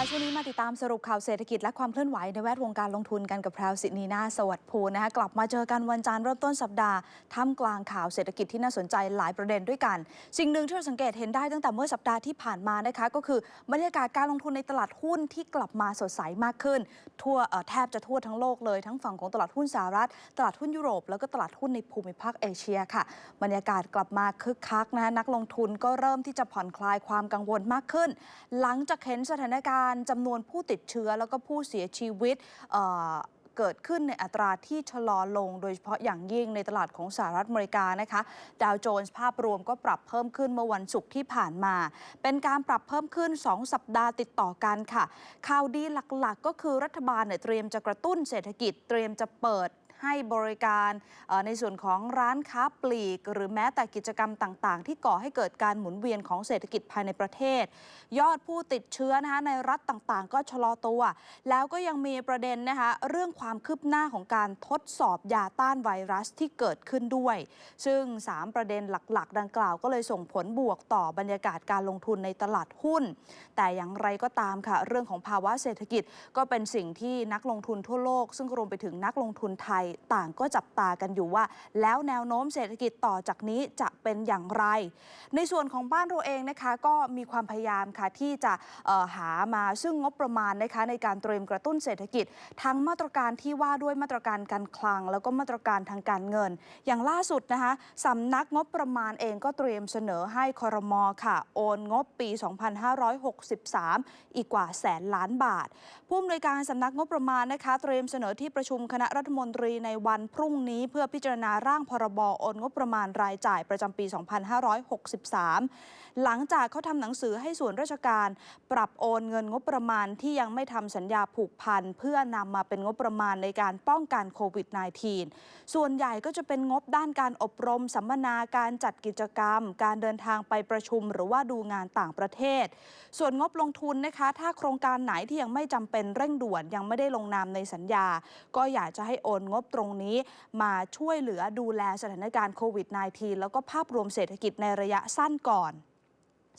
คะช่วงนี้มาติดตามสรุปข่าวเศรษฐกิจและความเคลื่อนไหวในแวดวงการลงทุนกันกับแพรวสินีนาสวัสดิ์ภูนะคะกลับมาเจอกันวันจันทร์เริ่มต้นสัปดาห์ท่ามกลางข่าวเศรษฐกิจที่น่าสนใจหลายประเด็นด้วยกัน สิ่งหนึ่งที่เราสังเกตเห็นได้ตั้งแต่เมื่อสัปดาห์ที่ผ่านมานะคะก็คือบรรยากาศการลงทุนในตลาดหุ้นที่กลับมาสดใสมากขึ้น ทั่วแทบจะทั่วทั้งโลกเลยทั้งฝั่งของตลาดหุ้นสหรัฐ ตลาดหุ้นยุโรป แล้วก็ตลาดหุ้นในภูมิภาคเอเชียค่ะ บรรยากาศกลับมาคึกคักนะนักลงทุนก็เริ่มที่จะผ่อนคลายความกังวลมากขึ้น หลังจากเห็นสถานการณ์จำนวนผู้ติดเชื้อแล้วก็ผู้เสียชีวิตเอ่อเกิดขึ้นในอัตราที่ชะลอลง โดยเฉพาะอย่างยิ่งในตลาดของสหรัฐอเมริกานะคะ ดาวโจนส์ภาพรวมก็ปรับเพิ่มขึ้นเมื่อวันศุกร์ที่ผ่านมา เป็นการปรับเพิ่มขึ้น 2 สัปดาห์ติดต่อกันค่ะ ข่าวดีหลักๆ ก็คือรัฐบาลเนี่ยเตรียมจะกระตุ้นเศรษฐกิจ เตรียมจะเปิด ให้บริการในส่วนของร้านค้าปลีก หรือแม้แต่กิจกรรมต่าง ๆ ที่ก่อให้เกิดการหมุนเวียนของเศรษฐกิจภายในประเทศ ยอดผู้ติดเชื้อนะคะในรัฐต่างๆ ก็ชะลอตัว แล้วก็ยังมีประเด็นนะคะเรื่องความคืบหน้าของการทดสอบยาต้านไวรัสที่เกิดขึ้นด้วย ซึ่ง 3 ประเด็นหลัก ๆ ดังกล่าวก็เลยส่งผลบวกต่อบรรยากาศการลงทุนในตลาดหุ้น แต่อย่างไรก็ตามค่ะ เรื่องของภาวะเศรษฐกิจก็เป็นสิ่งที่นักลงทุนทั่วโลก ซึ่งรวมไปถึงนักลงทุนไทยต่างก็จับตากันอยู่ว่า แล้วแนวโน้มเศรษฐกิจต่อจากนี้จะเป็นอย่างไร ในส่วนของบ้านเราเองนะคะก็มีความพยายามค่ะที่จะหามาซึ่งงบประมาณนะคะในการเตรียมกระตุ้นเศรษฐกิจ ทั้งมาตรการที่ว่าด้วยมาตรการการคลัง แล้วก็มาตรการทางการเงิน อย่างล่าสุดนะคะสำนักงบประมาณเองก็เตรียมเสนอให้คอรมอค่ะ โอนงบปี 2563 อีกกว่าแสนล้านบาท ผู้อำนวยการสำนักงบประมาณนะคะ เตรียมเสนอที่ประชุมคณะรัฐมนตรีในวันพรุ่งนี้เพื่อพิจารณาร่างพรบโอนงบประมาณรายจ่ายประจำปี 2563 หลังจากเขาทำหนังสือให้ส่วนราชการ ปรับโอนเงินงบประมาณที่ยังไม่ทำสัญญาผูกพันเพื่อนำมาเป็นงบประมาณในการป้องกันโควิด -19 ส่วนใหญ่ก็จะเป็นงบด้านการอบรม สัมมนาการจัดกิจกรรม การเดินทางไปประชุม หรือว่าดูงานต่างประเทศ ส่วนงบลงทุนนะคะ ถ้าโครงการไหนที่ยังไม่จำเป็นเร่งด่วนยังไม่ได้ลงนามในสัญญา ก็อยากจะให้โอนงบตรงนี้ มาช่วยเหลือดูแลสถานการณ์โควิด -19 แล้วก็ภาพรวมเศรษฐกิจในระยะสั้นก่อน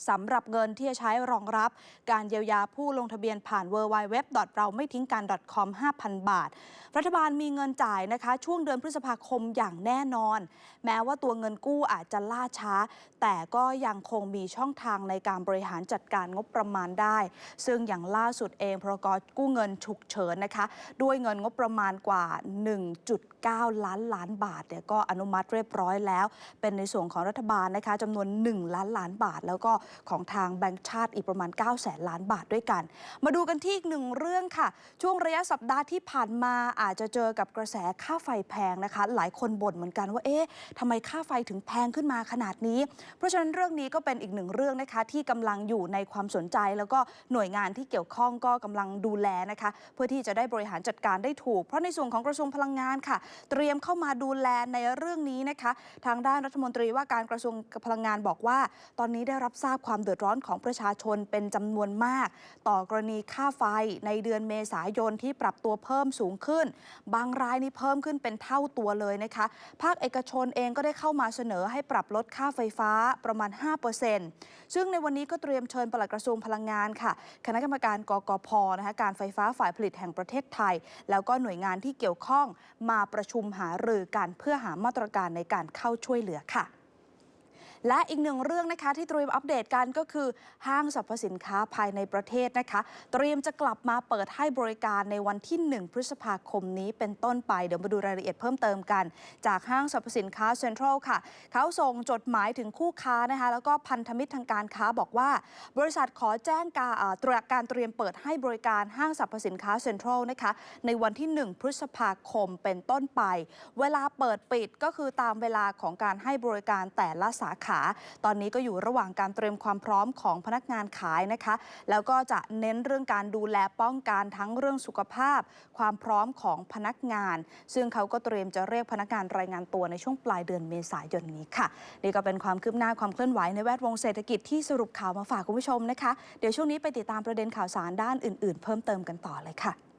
สำหรับเงินที่จะใช้รองรับ การเยียวยาผู้ลงทะเบียนผ่าน w w w เราไม่ทิ้งกัน .com 5,000 บาท รัฐบาลมีเงินจ่ายนะคะ ช่วงเดือนพฤษภาคมอย่างแน่นอน แม้ว่าตัวเงินกู้อาจจะล่าช้า แต่ก็ยังคงมีช่องทางในการบริหารจัดการงบประมาณได้ ซึ่งอย่างล่าสุดเองพรกกู้เงินฉุกเฉินนะคะ ด้วยเงินงบประมาณกว่า 9 ล้านล้านบาทเนี่ยก็อนุมัติเรียบร้อยแล้ว เป็นในส่วนของรัฐบาลนะคะจำนวน 1 ล้านล้านบาท แล้วก็ของทางแบงก์ชาติอีกประมาณ 9 แสนล้านบาทด้วยกัน มาดูกันที่อีกหนึ่งเรื่องค่ะ ช่วงระยะสัปดาห์ที่ผ่านมาอาจจะเจอกับกระแสค่าไฟแพงนะคะ หลายคนบ่นเหมือนกันว่าเอ๊ะทำไมค่าไฟถึงแพงขึ้นมาขนาดนี้ เพราะฉะนั้นเรื่องนี้ก็เป็นอีกหนึ่งเรื่องนะคะที่กำลังอยู่ในความสนใจ แล้วก็หน่วยงานที่เกี่ยวข้องก็กำลังดูแลนะคะ เพื่อที่จะได้บริหารจัดการได้ถูก เพราะในส่วนของกระทรวงพลังงานค่ะเตรียมเข้ามาดูแลในเรื่องนี้นะคะ ทางด้านรัฐมนตรีว่าการกระทรวงพลังงานบอกว่า ตอนนี้ได้รับทราบความเดือดร้อนของประชาชนเป็นจำนวนมาก ต่อกรณีค่าไฟในเดือนเมษายนที่ปรับตัวเพิ่มสูงขึ้น บางรายนี่เพิ่มขึ้นเป็นเท่าตัวเลยนะคะ ภาคเอกชนเองก็ได้เข้ามาเสนอให้ปรับลดค่าไฟฟ้าประมาณ 5%ซึ่งในวันนี้ก็เตรียมเชิญปลัดกระทรวงพลังงานค่ะ คณะกรรมการกกพนะคะการไฟฟ้าฝ่ายผลิตแห่งประเทศไทย แล้วก็หน่วยงานที่เกี่ยวข้องมาประประชุมหารือกันเพื่อหามาตรการในการเข้าช่วยเหลือค่ะ และอีกหนึ่งเรื่องนะคะที่เตรียมอัปเดตกันก็คือ ห้างสรรพสินค้าภายในประเทศนะคะ เตรียมจะกลับมาเปิดให้บริการในวันที่ 1 พฤษภาคมนี้เป็นต้นไป เดี๋ยวมาดูรายละเอียดเพิ่มเติมกัน จากห้างสรรพสินค้าเซ็นทรัลค่ะ เขาส่งจดหมายถึงคู่ค้านะคะ แล้วก็พันธมิตรทางการค้าบอกว่า บริษัทขอแจ้งการตรวจการเตรียมเปิดให้บริการห้างสรรพสินค้าเซ็นทรัลนะคะในวันที่ 1 พฤษภาคมเป็นต้นไป เวลาเปิดปิดก็คือตามเวลาของการให้บริการแต่ละสาขาา ตอนนี้ก็อยู่ระหว่างการเตรียมความพร้อมของพนักงานขายนะคะ แล้วก็จะเน้นเรื่องการดูแลป้องกันทั้งเรื่องสุขภาพ ความพร้อมของพนักงาน ซึ่งเขาก็เตรียมจะเรียกพนักงานรายงานตัวในช่วงปลายเดือนเมษายนนี้ค่ะนี่ก็เป็นความคืบหน้าความเคลื่อนไหวในแวดวงเศรษฐกิจที่สรุปข่าวมาฝากคุณผู้ชมนะคะ เดี๋ยวช่วงนี้ไปติดตามประเด็นข่าวสารด้านอื่น ๆ เพิ่มเติมกันต่อเลยค่ะ